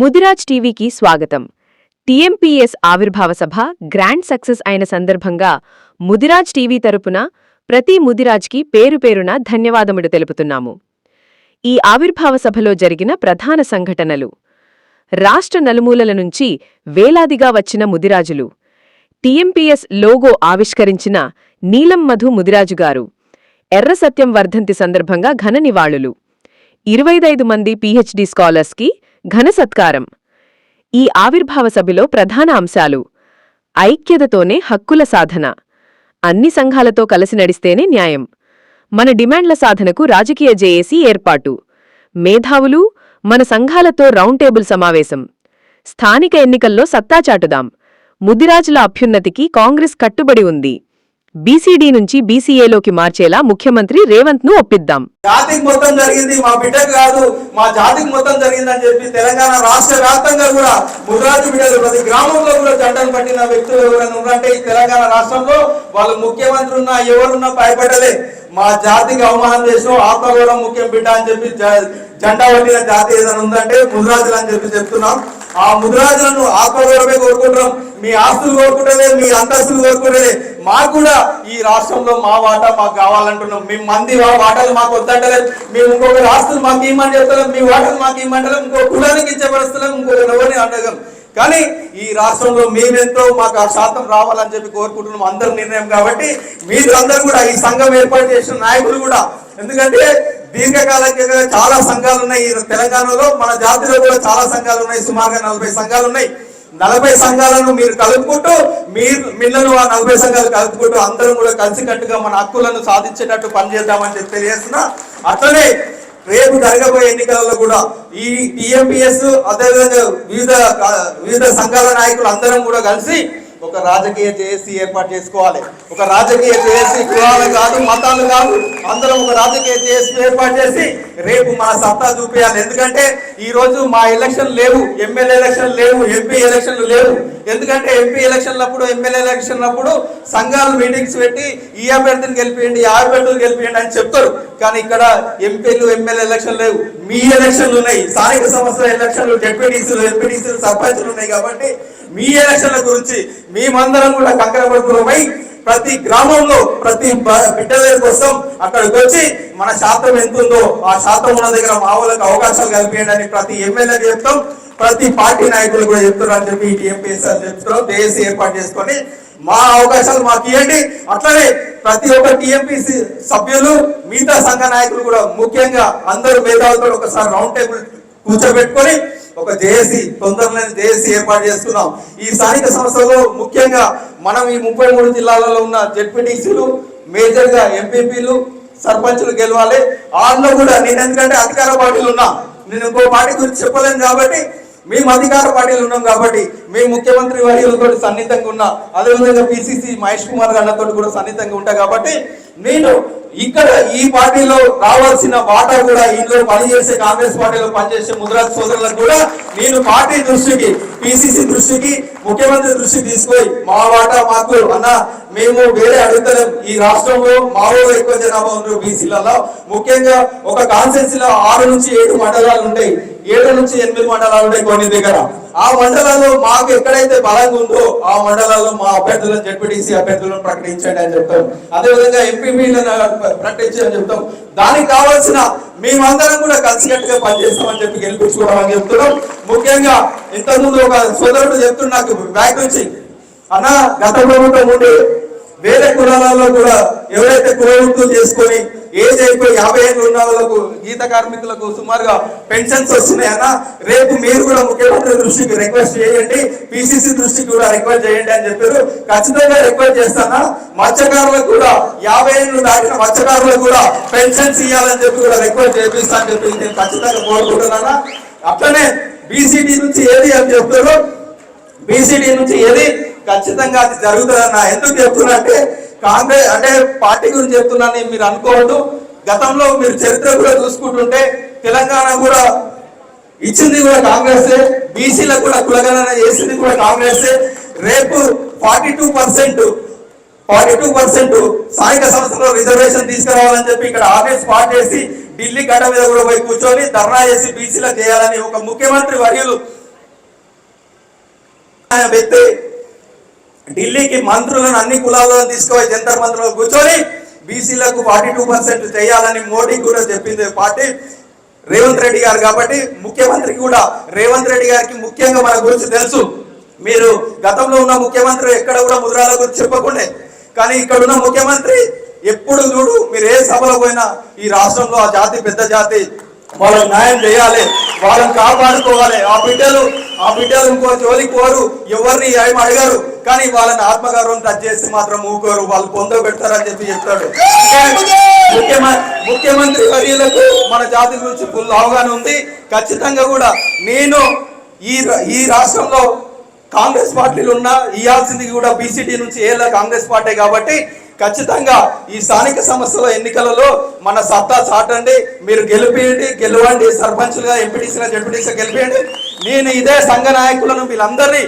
ముదిరాజ్ టీవీకి స్వాగతం. టీఎంపీఎస్ ఆవిర్భావ సభ గ్రాండ్ సక్సెస్ అయిన సందర్భంగా ముదిరాజ్ టీవీ తరపున ప్రతి ముదిరాజ్కి పేరు పేరున ధన్యవాదముడు తెలుపుతున్నాము. ఈ ఆవిర్భావ సభలో జరిగిన ప్రధాన సంఘటనలు. రాష్ట్ర నలుమూలల నుంచి వేలాదిగా వచ్చిన ముదిరాజులు. టీఎంపీఎస్ లోగో ఆవిష్కరించిన నీలం మధు ముదిరాజుగారు ఎర్ర సత్యం వర్ధంతి సందర్భంగా ఘన నివాళులు. ఇరవైదైదు మంది పీహెచ్డీ స్కాలర్స్కి ఘన సత్కారం. ఈ ఆవిర్భావ సభలో ప్రధాన అంశాలు ఐక్యతతోనే హక్కుల సాధన. అన్ని సంఘాలతో కలిసి నడిస్తేనే న్యాయం. మన డిమాండ్ల సాధనకు రాజకీయ జేఏసీ ఏర్పాటు. మేధావులు మన సంఘాలతో రౌండ్ టేబుల్ సమావేశం. స్థానిక ఎన్నికల్లో సత్తా చాటుదాం. ముదిరాజుల అభ్యున్నతికి కాంగ్రెస్ కట్టుబడి ఉంది. బీసీడీ నుంచి బీసీఏలోకి మార్చేలా ముఖ్యమంత్రి రేవంత్ను ఒప్పిద్దాం. జాతికి మొత్తం జరిగింది మా బిడ్డకు కాదు మా జాతికి మొత్తం జరిగింది అని చెప్పి తెలంగాణ రాష్ట్ర వ్యాప్తంగా కూడా ముద్రాజు బిడ్డలు ప్రతి గ్రామంలో కూడా జంటలు పట్టిన వ్యక్తులు ఎవరైనా ఉన్నారంటే ఈ తెలంగాణ రాష్ట్రంలో వాళ్ళు ముఖ్యమంత్రి ఉన్నా ఎవరున్నా భయపడలే. మా జాతికి అవమానం చేసిన ఆత్మగౌరవం ముఖ్యం బిడ్డ అని చెప్పి జ- జెండా పట్టిన జాతి ఏదైనా ఉందంటే ముద్రాజులు అని చెప్పి చెప్తున్నాం. ఆ ముద్రాజులను ఆత్మగౌరవమే కోరుకుంటున్నాం. మీ ఆస్తులు కోరుకుంటలే మీ అంతస్తులు కోరుకుంటలే మాకు కూడా ఈ రాష్ట్రంలో మా వాటా మాకు కావాలంటున్నాం. మేము మంది వా- వాటాలు మాకు వద్దంటలేదు. మేము ఇంకొకరి ఆస్తులు మాకు ఇవ్వమని చెప్తలేం మీ వాటాలు మాకు ఇవ్వమంటలేం ఇంకో కులానికి ఇచ్చే పరిస్థితులు ఇంకొకరు ఎవరిని అడగం కానీ ఈ రాష్ట్రంలో మేమెంతో మాకు ఆ శాతం రావాలని చెప్పి కోరుకుంటున్నాం అందరి నిర్ణయం కాబట్టి మీరు అందరూ కూడా ఈ సంఘం ఏర్పాటు చేసిన నాయకులు కూడా. ఎందుకంటే దీర్ఘకాలికంగా చాలా సంఘాలు ఉన్నాయి. ఈ తెలంగాణలో మన జాతిలో కూడా చాలా సంఘాలు ఉన్నాయి. సుమారుగా నలభై సంఘాలు ఉన్నాయి. నలభై సంఘాలను మీరు కలుపుకుంటూ మీరు మిల్లలు ఆ నలభై సంఘాలు కలుపుకుంటూ అందరం కూడా కలిసికట్టుగా మన హక్కులను సాధించేటట్టు పనిచేద్దామని చెప్పి తెలియజేస్తున్నా. అట్లనే రేపు జరగబోయే ఎన్నికలలో కూడా ఈ టిఎంపిఎస్ అదేవిధంగా వివిధ వివిధ సంఘాల నాయకులు అందరం కూడా కలిసి ఒక రాజకీయ జేఏసీ ఏర్పాటు చేసుకోవాలి. ఒక రాజకీయ జేఏసీ కులాలు కాదు మతాలు కాదు అందరం ఒక రాజకీయ జేఏసీ ఏర్పాటు చేసి రేపు మన సత్తా చూపించాలి ఎందుకంటే ఈ రోజు మా ఎలక్షన్ లేవు ఎమ్మెల్యే ఎలక్షన్ లేవు ఎంపీ ఎలక్షన్లు లేవు. ఎందుకంటే ఎంపీ ఎలక్షన్లప్పుడు ఎమ్మెల్యే ఎలక్షన్ అప్పుడు సంఘాలు మీటింగ్స్ పెట్టి ఈ అభ్యర్థిని గెలిపియండి ఆ అభ్యర్థులు గెలిపియండి అని చెప్తారు. కానీ ఇక్కడ ఎంపీలు ఎమ్మెల్యే ఎలక్షన్ లేవు. మీ ఎలక్షన్లు ఉన్నాయి. స్థానిక సంస్థల ఎలక్షన్లు డెప్యూటీసులు ఎంపీటీసీలు సర్పంచులు ఉన్నాయి కాబట్టి మీ ఎలక్షన్ల గురించి మేమందరం కూడా కంకరపడుతున్నమై ప్రతి గ్రామంలో ప్రతి బిడ్డల కోసం అక్కడికి వచ్చి మన శాతం ఎంత ఉందో ఆ శాతం ఉన్న దగ్గర మా వాళ్ళకి అవకాశాలు కల్పించండి అని ప్రతి ఎమ్మెల్యే చెప్తాం. ప్రతి పార్టీ నాయకులు కూడా చెప్తున్నారు అని చెప్పి టీఎంపీఎస్ అని చెప్తున్నాం దేశ ఏర్పాటు చేసుకొని మా అవకాశాలు మాకు ఇవ్వండి. అట్లనే ప్రతి ఒక్క టీఎంపీసీ సభ్యులు మిగతా సంఘ నాయకులు కూడా ముఖ్యంగా అందరూ మేధావులతో ఒకసారి రౌండ్ టేబుల్ కూర్చోబెట్టుకొని ఒక జేఏసీ తొందరలోనే జేఏసీ ఏర్పాటు చేస్తున్నాం. ఈ స్థానిక సంస్థలో ముఖ్యంగా మనం ఈ ముప్పై మూడు జిల్లాలలో ఉన్న జెడ్పీటీసీలు మేజర్గా ఎంపీపీలు సర్పంచులు గెలవాలి. వాళ్ళలో కూడా నేను ఎందుకంటే అధికార పార్టీలు ఉన్నా. నేను ఇంకో పార్టీ గురించి చెప్పలేను కాబట్టి మేము అధికార పార్టీలు ఉన్నాం కాబట్టి మేము ముఖ్యమంత్రి వర్యులతో సన్నిహితంగా ఉన్నా. అదేవిధంగా పిసిసి మహేష్ కుమార్ గారితో కూడా సన్నిహితంగా ఉంటాం కాబట్టి నేను ఇక్కడ ఈ పార్టీలో రావాల్సిన వాటా కూడా ఇందులో పనిచేసే కాంగ్రెస్ పార్టీలో పనిచేసే ముద్రాజ్ సోదరులకు కూడా నేను పార్టీ దృష్టికి పిసిసి దృష్టికి ముఖ్యమంత్రి దృష్టికి తీసుకొని మా వాటా మాకు అన్న మేము వేరే అడుగుతలేం. ఈ రాష్ట్రంలో మా ఊళ్ళో ఎక్కువ జనాభా ఉన్నారు బీసీలలో ముఖ్యంగా ఒక కాన్స్టెన్సీ లో ఆరు నుంచి ఏడు మండలాలు ఉంటాయి. ఏడు నుంచి ఎనిమిది మండలాలు ఉంటాయి కొన్ని దగ్గర. ఆ మండలాల్లో మాకు ఎక్కడైతే బలంగా ఉందో ఆ మండలాల్లో మా అభ్యర్థులను జడ్పీటీసీ అభ్యర్థులను ప్రకటించండి అని చెప్తాం. అదేవిధంగా ఎంపీపీలను ప్రకటించని చెప్తాం. దానికి కావాల్సిన మేమందరం కూడా కలిసికట్టుగా పనిచేస్తామని చెప్పి గెలిపించుకోవడం చెప్తున్నాం. ముఖ్యంగా ఇంతకుముందు ఒక సోదరుడు చెప్తున్నా నాకు బ్యాక్ నుంచి అన్న గత ప్రభుత్వం ఉండి వేరే కులాలలో కూడా ఎవరైతే కుల వృత్తులు చేసుకొని ఏజ్ అయిపోయి యాభై ఏళ్ళు ఉన్న వాళ్ళకు గీత కార్మికులకు సుమారుగా పెన్షన్స్ వస్తున్నాయన్నా రేపు మీరు కూడా ముఖ్యమంత్రి దృష్టికి రిక్వెస్ట్ చేయండి పిసిసి దృష్టికి కూడా రిక్వెస్ట్ చేయండి అని చెప్పారు. ఖచ్చితంగా రిక్వెస్ట్ చేస్తానా? మత్స్యకారులకు కూడా యాభై ఏళ్ళు దాటిన మత్స్యకారులకు కూడా పెన్షన్స్ ఇవ్వాలని చెప్పి కూడా రిక్వెస్ట్ చేపిస్తానని చెప్పి నేను ఖచ్చితంగా కోరుకుంటున్నానా? అట్లనే బీసీడీ నుంచి ఏది అని చెప్తారు బీసీడీ నుంచి ఏది ఖచ్చితంగా అది జరుగుతుందన్న. ఎందుకు చెప్తున్నా అంటే కాంగ్రెస్ అంటే పార్టీ గురించి చెప్తున్నాను మీరు అనుకోవద్దు. గతంలో మీరు చరిత్ర కూడా చూసుకుంటుంటే తెలంగాణ కూడా ఇచ్చింది కూడా కాంగ్రెస్ బీసీలకు కూడా కులగణన చేసింది కూడా కాంగ్రెస్. రేపు forty two percent forty two percent స్థానిక సంస్థలో రిజర్వేషన్ తీసుకురావాలని చెప్పి ఇక్కడ ఆఫీస్ స్పాట్ చేసి ఢిల్లీ గడ్డ మీద కూడా పోయి కూర్చొని ధర్నా చేసి బీసీలకు చేయాలని ఒక ముఖ్యమంత్రి వర్యులు వ్యక్తి ఢిల్లీకి మంత్రులను అన్ని కులాలను తీసుకుపోయి జంతర్ మంత్రులు కూర్చొని బీసీలకు ఫార్టీ టూ పర్సెంట్ చేయాలని మోడీ కూడా చెప్పింది పార్టీ రేవంత్ రెడ్డి గారు కాబట్టి ముఖ్యమంత్రికి కూడా రేవంత్ రెడ్డి గారికి ముఖ్యంగా మన గురించి తెలుసు. మీరు గతంలో ఉన్న ముఖ్యమంత్రి ఎక్కడ కూడా ముద్రాల గురించి చెప్పకుండే. కానీ ఇక్కడ ఉన్న ముఖ్యమంత్రి ఎప్పుడు చూడు మీరు ఏ సభలో పోయినా ఈ రాష్ట్రంలో ఆ జాతి పెద్ద జాతి వాళ్ళకి న్యాయం చేయాలి. వాళ్ళని కాపాడుకోవాలి. ఆ బిడ్డలు ఆ బిడ్డలు ఇంకో జోలికి పోరు. ఎవరిని ఏం అడగారు. కానీ వాళ్ళని ఆత్మగౌరవం టచ్ చేసి మాత్రం ఊకోరు. వాళ్ళు పొందో పెడతారని చెప్పి చెప్తాడు. ముఖ్యమంత్రి ముఖ్యమంత్రి వర్యులకు మన జాతి గురించి ఫుల్ అవగాహన ఉంది. ఖచ్చితంగా కూడా నేను ఈ రా- ఈ రాష్ట్రంలో కాంగ్రెస్ పార్టీలు ఉన్నా ఇవ్వాల్సింది కూడా బీసీటీ నుంచి ఏళ్ళ కాంగ్రెస్ పార్టీ కాబట్టి ఖచ్చితంగా ఈ స్థానిక సంస్థల ఎన్నికలలో మన సత్తా చాటండి. మీరు గెలిపియండి గెలవండి. సర్పంచులుగా ఎంపీటీసీగా జడ్పీటీసీగా గెలిపియండి. నేను ఇదే సంఘ నాయకులను వీళ్ళందరినీ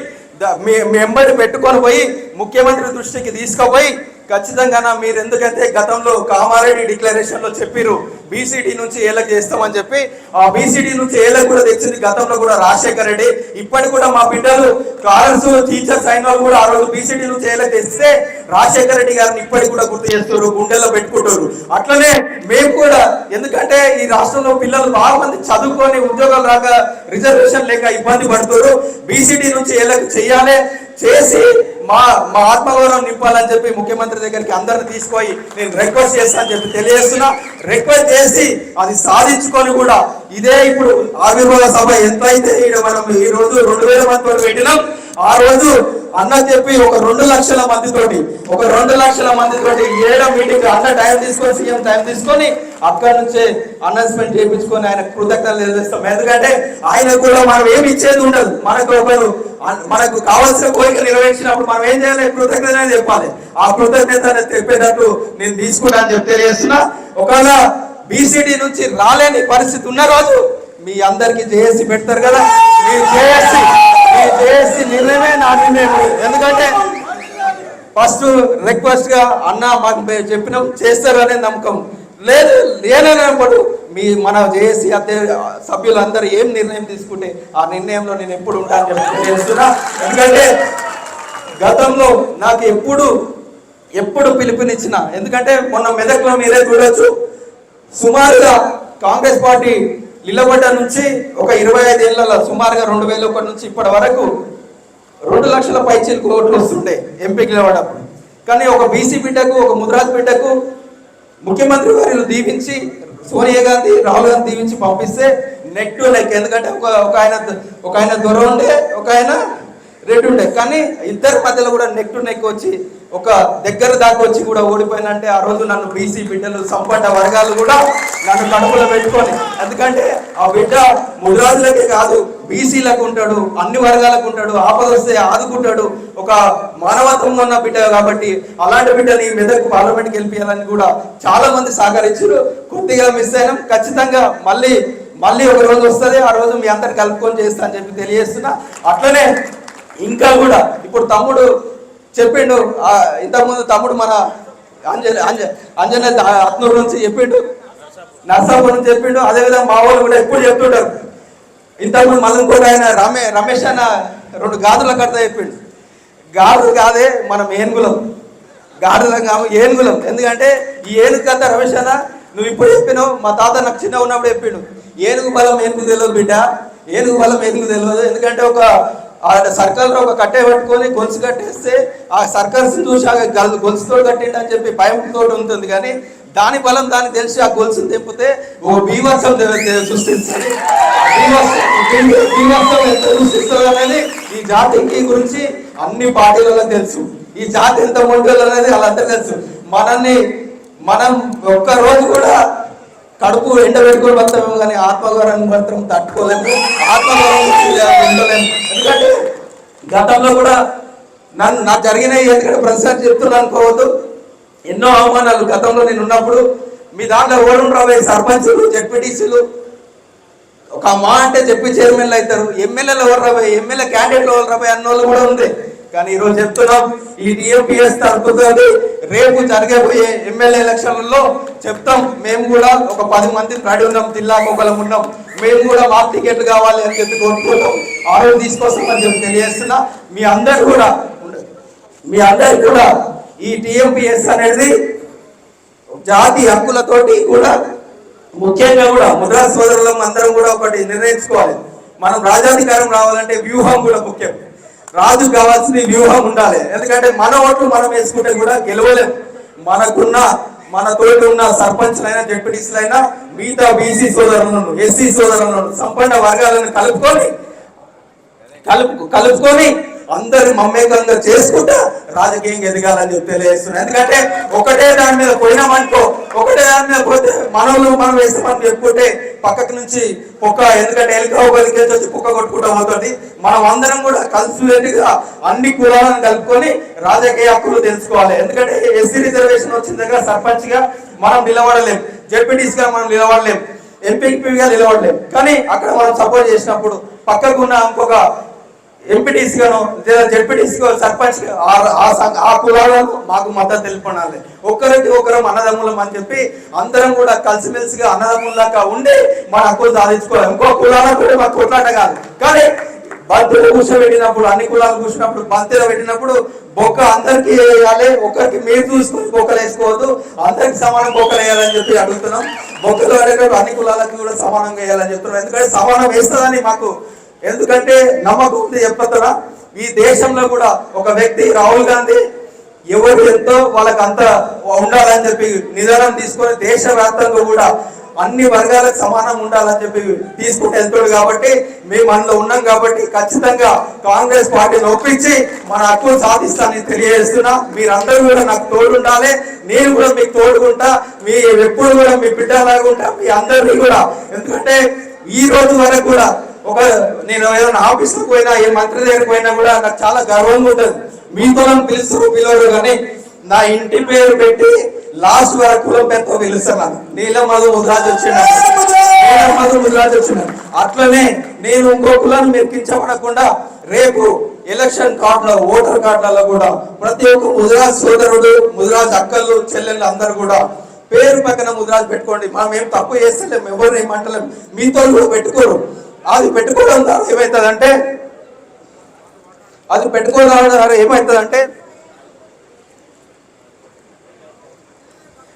మీ మీ ఎంబడి పెట్టుకొని పోయి ముఖ్యమంత్రి దృష్టికి తీసుకుపోయి ఖచ్చితంగా మీరు ఎందుకంటే గతంలో కామారెడ్డి డిక్లరేషన్లో చెప్పిరు బీసీడీ నుంచి ఏలకు చేస్తామని చెప్పి. ఆ బీసీడీ నుంచి ఏలకు కూడా తెచ్చింది గతంలో కూడా రాజశేఖర రెడ్డి. ఇప్పటి కూడా మా బిడ్డలు కాలర్స్ టీచర్స్ అయిన వాళ్ళు కూడా ఆ రోజు బీసీడీ నుంచి ఏలకు తెస్తే రాజశేఖర రెడ్డి గారిని ఇప్పటికి కూడా గుర్తు చేస్తారు గుండెల్లో పెట్టుకుంటారు అట్లనే మేము కూడా ఎందుకంటే ఈ రాష్ట్రంలో పిల్లలు బాగా మంది చదువుకొని ఉద్యోగాలు రాక రిజర్వేషన్ లేక ఇబ్బంది పడుతున్నారు బీసీడీ నుంచి ఏలకు చేయాలి. చేసి మా మా ఆత్మగౌరవం నింపాలని చెప్పి ముఖ్యమంత్రి దగ్గరికి అందరిని తీసుకొని నేను రిక్వెస్ట్ చేస్తానని చెప్పి తెలియజేస్తున్నా. రిక్వెస్ట్ చేసి అది సాధించుకొని కూడా ఇదే ఇప్పుడు ఆవిర్భావ సభ ఎంత అయితే మనం ఈ రోజు రెండు వేల మంది వరకు పెట్టినాం ఆ రోజు అన్న చెప్పి ఒక రెండు లక్షల మందితోటి ఒక రెండు లక్షల మందితోటి ఏడో మీటింగ్ అన్న టైం తీసుకొని సీఎం టైం తీసుకొని అక్కడ నుంచే అనౌన్స్మెంట్ చేయించుకొని ఆయన కృతజ్ఞతలు తెలియజేస్తాం. ఎందుకంటే ఆయన కూడా మనం ఏమి ఇచ్చేది ఉండదు. మనకు ఒకరు మనకు కావాల్సిన కోరిక నెరవేర్చినప్పుడు మనం ఏం చేయాలి? కృతజ్ఞత చెప్పాలి. ఆ కృతజ్ఞత చెప్పేటట్టు నేను తీసుకున్నా అని చెప్పి తెలియజేస్తున్నా. ఒకవేళ బీసీడీ నుంచి రాలేని పరిస్థితి ఉన్న రోజు మీ అందరికి జేఏసీ పెడతారు కదా. మీరు జేఏసీ చేసి జేఏసీ నిర్ణయమే నా నిర్ణయం ఎందుకంటే ఫస్ట్ రిక్వెస్ట్గా అన్న మాకు చెప్పినాం చేస్తారు అనే నమ్మకం. లేదు లేనప్పుడు మీ మన జేఏసీ అధ్యక్ష సభ్యులందరూ ఏం నిర్ణయం తీసుకుంటే ఆ నిర్ణయంలో నేను ఎప్పుడు ఉంటాను చెప్పి తెలియజేస్తున్నా ఎందుకంటే గతంలో నాకు ఎప్పుడు ఎప్పుడు పిలుపునిచ్చిన ఎందుకంటే మొన్న మెదక్లో మీరే చూడొచ్చు సుమారుగా కాంగ్రెస్ పార్టీ నిలబడ్డ నుంచి ఒక ఇరవై ఐదు ఏళ్ళ సుమారుగా రెండు వేల ఒకటి నుంచి ఇప్పటి వరకు రెండు లక్షల పైచీలకు ఓట్లు వస్తుండే ఎంపీకి నిలబడప్పుడు కానీ ఒక బీసీ బిడ్డకు ఒక ముద్రాజ్ బిడ్డకు ముఖ్యమంత్రి గారు దీవించి సోనియా గాంధీ రాహుల్ గాంధీ దీవించి పంపిస్తే నెట్ టు నెక్ ఎందుకంటే ఒక ఒక ఆయన ఒక ఆయన దొర ఉండే ఒక ఆయన రెడ్ ఉండే కానీ ఇద్దరి మధ్యలో కూడా నెక్ టు నెక్ వచ్చి ఒక దగ్గర దాకా వచ్చి కూడా ఓడిపోయినంటే ఆ రోజు నన్ను బీసీ బిడ్డలు సంపట వర్గాలు కూడా నన్ను కడుపులో పెట్టుకొని ఎందుకంటే ఆ బిడ్డ ముద్రాజులకే కాదు బీసీలకు ఉంటాడు అన్ని వర్గాలకు ఉంటాడు ఆపద వస్తే ఆదుకుంటాడు ఒక మానవత్వంలో ఉన్న బిడ్డ కాబట్టి అలాంటి బిడ్డని మెదక్ పార్లమెంట్కి వెళ్ళిపోయాలని కూడా చాలా మంది సహకరించారు. కొద్దిగా మిస్ అయినాం. ఖచ్చితంగా మళ్ళీ మళ్ళీ ఒక రోజు వస్తుంది. ఆ రోజు మీ అందరు కలుపుకొని చేస్తా అని చెప్పి తెలియజేస్తున్నా. అట్లనే ఇంకా కూడా ఇప్పుడు తమ్ముడు చెప్పిండు. ఇంతకుముందు తమ్ముడు మన అంజన అంజ అత్నూరు నుంచి చెప్పిండు. నర్సాపూర్ నుంచి చెప్పిండు. అదేవిధంగా మా వాళ్ళు కూడా ఎప్పుడు చెప్తుంటారు. ఇంతకుముందు మళ్ళీ ఇంకోటి ఆయన రమే రమేష్ అన్న రెండు గాదుల కడతా చెప్పిండు. గాదులు కాదే మనం ఏనుగులం గాడులం కాము ఏనుగులం ఎందుకంటే ఈ ఏనుగు కదా రమేష్ అన్న నువ్వు ఇప్పుడు చెప్పినావు. మా తాత నాకు చిన్న ఉన్నప్పుడు చెప్పిండు. ఏనుగు బలం ఏనుగు తెలియదు బిడ్డ. ఏనుగు బలం ఏనుగు తెలియదు. ఎందుకంటే ఒక ఆయన సర్కల్లో ఒక కట్టే పట్టుకొని గొలుసు కట్టేస్తే ఆ సర్కల్స్ చూసి ఆ గొలుసుతో కట్టిండి అని చెప్పి భయంతో ఉంటుంది కానీ దాని బలం దాన్ని తెలిసి ఆ గొలుసును తెప్పితే ఓ బీభత్సం సృష్టిస్తుంది. బీభత్సం ఎంత సృష్టిస్తుంది అనేది ఈ జాతికి గురించి అన్ని పార్టీలలో తెలుసు. ఈ జాతి ఎంత ముందు అనేది వాళ్ళందరూ తెలుసు. మనల్ని మనం ఒక్క రోజు కూడా కడుపు ఎండబెట్టుకొని బతాము కానీ ఆత్మగౌరవం మాత్రం తట్టుకోలేము. ఆత్మగౌరవం ఉండలేము. ఎందుకంటే గతంలో కూడా నన్ను నాకు జరిగినాయి ఎందుకంటే ప్రతిసారి చెప్తున్నాను అనుకోవద్దు. ఎన్నో అవమానాలు గతంలో నేను ఉన్నప్పుడు మీ దాంట్లో ఓడం రాబోయే సర్పంచులు జెడ్పీటీసీలు. ఒక మా అంటే చెప్పి చైర్మన్లు అవుతారు. ఎమ్మెల్యేలు ఎవరు రాబోయే ఎమ్మెల్యే క్యాండిడేట్లు ఎవరు రాబోయే అన్న వాళ్ళు కూడా ఉంది కానీ ఈ రోజు చెప్తున్నాం ఈ టీఎంపీఎస్ తరపుతుంది రేపు జరగబోయే ఎమ్మెల్యే ఎలక్షన్లలో చెప్తాం మేము కూడా ఒక పది మంది రెడీ ఉన్నాం జిల్లా ఒకలం ఉన్నాం. మేము కూడా మా టికెట్ కావాలి అని చెప్పి కోరుకుంటాం ఆ తీసుకొస్తామని చెప్పి తెలియజేస్తున్నా. మీ అందరు కూడా మీ అందరు కూడా ఈ టీఎంపీఎస్ అనేది జాతి హక్కులతోటి కూడా ముఖ్యంగా కూడా ముద్రా సోదరులం అందరం కూడా ఒకటి నిర్ణయించుకోవాలి. మనం రాజాధికారం రావాలంటే వ్యూహం కూడా ముఖ్యం. రాజు కావాల్సిన వ్యూహం ఉండాలి. ఎందుకంటే మన ఓట్లు మనం వేసుకుంటే కూడా గెలవలేం. మనకున్న మన తోటి ఉన్న సర్పంచ్లైనా జడ్పీటీసీలైనా మిగతా బీసీ సోదరులను ఎస్సీ సోదరులను సంపన్న వర్గాలను కలుపుకొని కలుపు కలుపుకొని అందరు మమ్మేకంగా చేసుకుంటా రాజకీయం ఎదగాలని చెప్పి తెలియజేస్తున్నాను ఎందుకంటే ఒకటే దాని మీద పోయినామనుకో ఒకటే దాని మీద పోతే మనవులు మనం వేస్తామని చెప్పుకుంటే పక్కకు నుంచి కుక్క ఎందుకంటే ఎలుకలికి వచ్చి కుక్క కొట్టుకుంటాం అవుతుంది మనం అందరం కూడా కలిసిగా అన్ని కులాలను కలుపుకొని రాజకీయ హక్కులు తెలుసుకోవాలి. ఎందుకంటే ఎస్సీ రిజర్వేషన్ వచ్చిన దగ్గర సర్పంచ్గా మనం నిలబడలేం. జడ్పీటీస్గా మనం నిలబడలేం. ఎంపీపీగా నిలబడలేం. కానీ అక్కడ మనం సపోర్ట్ చేసినప్పుడు పక్కకు ఉన్న ఇంకొక ఎంపీటీసీ గాను లేదా జెడ్పీటీసీ సర్పంచ్ ఆ- ఆ కులాలను మాకు మద్దతు తెలుపనాలి ఒకరికి ఒకరం అన్నదమ్ములం అని చెప్పి అందరం కూడా కలిసిమెలిసిగా అన్నదమ్ములాగా ఉండి మన హక్కులు సాధించుకోవాలి. ఇంకో కులాలకు కూడా మాకు కొట్లాట కాదు. కానీ బంతిలో కూర్చోబెట్టినప్పుడు అన్ని కులాలు కూర్చున్నప్పుడు బంతిలో పెట్టినప్పుడు బొక్క అందరికి వేయాలి. ఒకరికి మీరు చూసుకొని బొక్కలు వేసుకోవద్దు. అందరికి సమానం బొక్కలు వేయాలని చెప్పి అడుగుతున్నాం. బొక్కలు అడిగినప్పుడు అన్ని కులాలకు కూడా సమానంగా వేయాలని చెప్తున్నాం. ఎందుకంటే సమానం వేస్తుందని మాకు ఎందుకంటే నమ్మకం ఉంది ఈ దేశంలో కూడా ఒక వ్యక్తి రాహుల్ గాంధీ ఎవరు ఎంతో వాళ్ళకి అంత ఉండాలని చెప్పి నిదానం తీసుకొని దేశవ్యాప్తంగా కూడా అన్ని వర్గాలకు సమానం ఉండాలని చెప్పి తీసుకుంటూ వెళ్తాడు కాబట్టి మేము అందులో ఉన్నాం కాబట్టి ఖచ్చితంగా కాంగ్రెస్ పార్టీని ఒప్పించి మన హక్కులు సాధిస్తానని తెలియజేస్తున్నా. మీరందరూ కూడా నాకు తోడుండాలి నేను కూడా మీకు తోడుకుంటా. మీ ఎప్పుడు కూడా మీ బిడ్డలాగా ఉంటా. మీ అందరినీ కూడా. ఎందుకంటే ఈ రోజు వరకు కూడా ఒక నేను ఏదైనా ఆఫీస్కి పోయినా ఏ మంత్రి దగ్గరికి పోయినా కూడా నాకు చాలా గర్వంగా ఉంటుంది. మీతో నన్ను పిలుస్తారు పిలవరు కానీ నా ఇంటి పేరు పెట్టి లాస్ట్ వరకు కులం పేరుతో పిలుస్తున్నాను నీలం మధు ముద్రాజ్ వచ్చిన నీలం మధు ముద్రాజ్ వచ్చిన అట్లనే నేను ఇంకో కులాన్ని మీరు రేపు ఎలక్షన్ కార్డులో ఓటర్ కార్డులలో కూడా ప్రతి ఒక్క ముద్రాజ్ సోదరుడు ముద్రాజ్ అక్కలు చెల్లెళ్ళు అందరు కూడా పేరు పక్కన ముద్రాజ్ పెట్టుకోండి. మనం ఏం తప్పు చేస్తలేం ఎవరు ఏమంటలేం మీతో కూడా పెట్టుకోరు. అది పెట్టుకోవడం ద్వారా ఏమవుతుందంటే అది పెట్టుకోవడం ద్వారా ఏమవుతుందంటే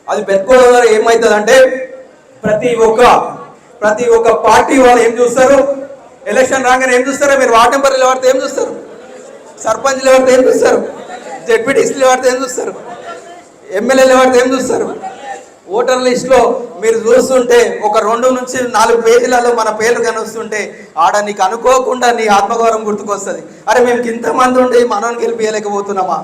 అది పెట్టుకోవడం ద్వారా ఏమవుతుందంటే ప్రతి ఒక్క ప్రతి ఒక్క పార్టీ వాళ్ళు ఏం చూస్తారు? ఎలక్షన్ రాగానే ఏం చూస్తారు? మీరు వార్డు మెంబర్లు ఎవరితో ఏం చూస్తారు? సర్పంచ్లు ఎవరితో ఏం చూస్తారు? జడ్పీటీసీలు ఎవరితో ఏం చూస్తారు? ఎమ్మెల్యేలు ఎవరితో ఏం చూస్తారు? ఓటర్ లిస్ట్లో మీరు చూస్తుంటే ఒక రెండు నుంచి నాలుగు పేజీలలో మన పేర్లు కనిపిస్తుంటే ఆడ నీకు అనుకోకుండా నీ ఆత్మగౌరవం గుర్తుకొస్తుంది. అరే మేము ఇంతమంది ఉండి మనం గెలిపించలేకపోతున్నామా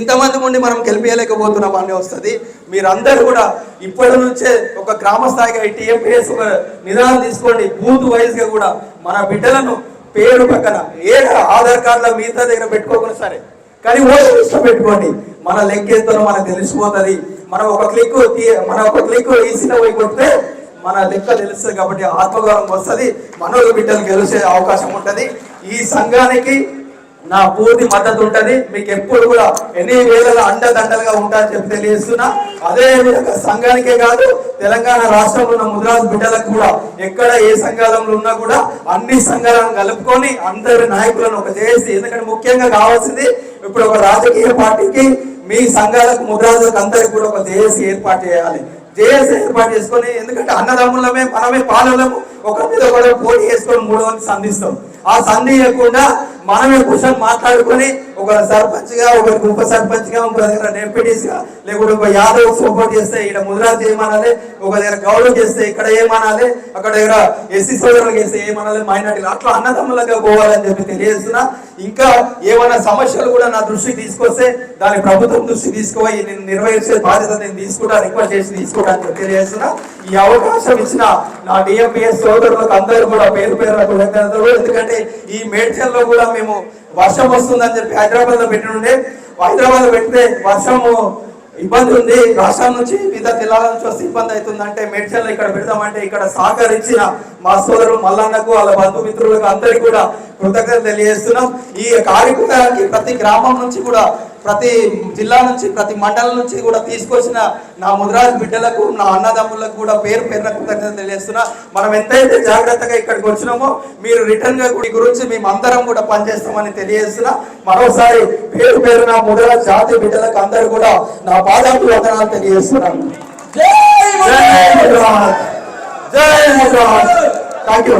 ఇంతమంది ఉండి మనం గెలిపించలేకపోతున్నామా అని వస్తుంది. మీరందరూ కూడా ఇప్పటి నుంచే ఒక గ్రామ స్థాయిగా టీఎంపీఎస్ ఒక నిదానం తీసుకోండి. బూత్ వైజ్గా కూడా మన బిడ్డలను పేరు పక్కన ఏ ఆధార్ కార్డుల మిగతా దగ్గర పెట్టుకోకుండా సరే. కానీ ఓటర్ లిస్ట్ పెట్టుకోండి. మన లెక్కేస్తారో మనకు తెలిసిపోతుంది. మనం ఒక క్లిక్ మనం ఒక క్లిక్ ఈజీగా పోయి కొడితే మన లెక్క తెలుస్తుంది కాబట్టి ఆత్మగౌరవం వస్తుంది. మనోళ్ళు బిడ్డలు గెలిచే అవకాశం ఉంటుంది. ఈ సంఘానికి నా పూర్తి మద్దతు ఉంటుంది. మీకు ఎప్పుడు కూడా ఎన్ని వేల అండదండలుగా ఉంటాయని చెప్పి తెలియజేస్తున్నా. అదే విధంగా సంఘానికే కాదు తెలంగాణ రాష్ట్రంలో ఉన్న ముద్రాజు బిడ్డలకు కూడా ఎక్కడ ఏ సంఘాలంలో ఉన్నా కూడా అన్ని సంఘాలను కలుపుకొని అందరి నాయకులను ఒక చేసి ఎందుకంటే ముఖ్యంగా కావాల్సింది ఇప్పుడు ఒక రాజకీయ పార్టీకి మీ సంఘాలకు ముద్రాజులకు అందరికి కూడా ఒక జేఏసీ ఏర్పాటు చేయాలి. జేఏసీ ఏర్పాటు చేసుకొని ఎందుకంటే అన్నదమ్ములమే మనమే పాలనము. ఒకరి మీద ఒకరు పోటీ చేసుకొని మూడు మంది సంధిస్తాం. ఆ సంధి లేకుండా మనమే కూర్చొని మాట్లాడుకొని ఒక సర్పంచ్గా ఒకరికి ఉప సర్పంచ్గా ఒక దగ్గర డెప్యూటీస్గా లేకుంటే ఒక యాదవ్ సపోర్ట్ చేస్తే ఇక్కడ ముదిరాజ్ ఏమనాలి ఒక దగ్గర గౌరవ్ చేస్తే ఇక్కడ ఏమనాలి అక్కడ దగ్గర ఎస్సీ సోదరులకు చేస్తే ఏమనాలి మైనార్టీలు అట్లా అన్నదమ్ములుగా పోవాలని చెప్పి తెలియజేస్తున్నా. ఇంకా ఏమైనా సమస్యలు కూడా నా దృష్టికి తీసుకొస్తే దాని ప్రభుత్వం దృష్టికి తీసుకుపోయి నేను నిర్వహించే బాధ్యత నేను తీసుకుంటా రిక్వెస్ట్ చేసి తీసుకోవడానికి తెలియజేస్తున్నా. ఈ అవకాశం ఇచ్చిన నా డిఎంపీఎస్ సోదరులకు అందరూ కూడా పేరు పేరు ఎందుకంటే ఎందుకంటే ఈ మేడ్చల్లో కూడా మేము వర్షం వస్తుందని చెప్పి హైదరాబాద్లో పెట్టినుండే. హైదరాబాద్లో పెడితే వర్షము ఇబ్బంది ఉంది. రాష్ట్రం నుంచి వివిధ జిల్లాల నుంచి వస్తే ఇబ్బంది అవుతుందంటే మేడ్చల్లో ఇక్కడ పెడదామంటే ఇక్కడ సహకరించిన మా సోదరుడు మల్లన్నకు వాళ్ళ బంధుమిత్రులకు అందరికీ కూడా కృతజ్ఞతలు తెలియజేస్తున్నాం. ఈ కార్యక్రమానికి ప్రతి గ్రామం నుంచి కూడా ప్రతి జిల్లా నుంచి ప్రతి మండలం నుంచి కూడా తీసుకొచ్చిన నా ముదిరాజు బిడ్డలకు నా అన్నదమ్ములకు కూడా పేరు పేరున కృతజ్ఞతలు తెలియజేస్తున్నా. మనం ఎంతైతే జాగ్రత్తగా ఇక్కడికి వచ్చినామో మీరు రిటర్న్గా గుడి గురించి మేము అందరం కూడా పనిచేస్తామని తెలియజేస్తున్నా. మరోసారి పేరు పేరున ముదిరాజు జాతి బిడ్డలకు అందరూ కూడా నా పాదాలు వందనాలు తెలియజేస్తున్నాను జై ముదిరాజ్ జై ముదిరాజ్ థ్యాంక్ యూ